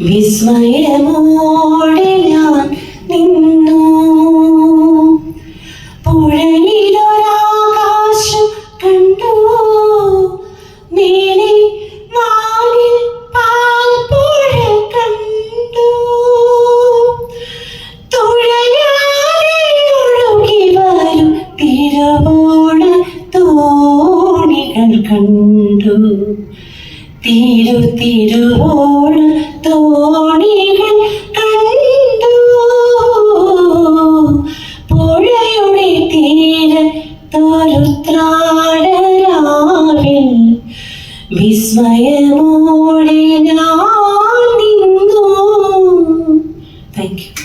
വിസ്മയമോടെ ഞാൻ നിന്നു. പുഴയിലൊരാകാശം കണ്ടു. മേലെ വാലിൽ പാൽപ്പുഴ കണ്ടു. തുഴയാലൊഴുകി വരും തിരുവോണ തോണികൾ കണ്ടു. തിരു തിരുവോണ പുഴയുടെ തീരത്താരുത്രാടരാവിൽ വിസ്മയമോടെ ഞാൻ നിന്നു. Thank you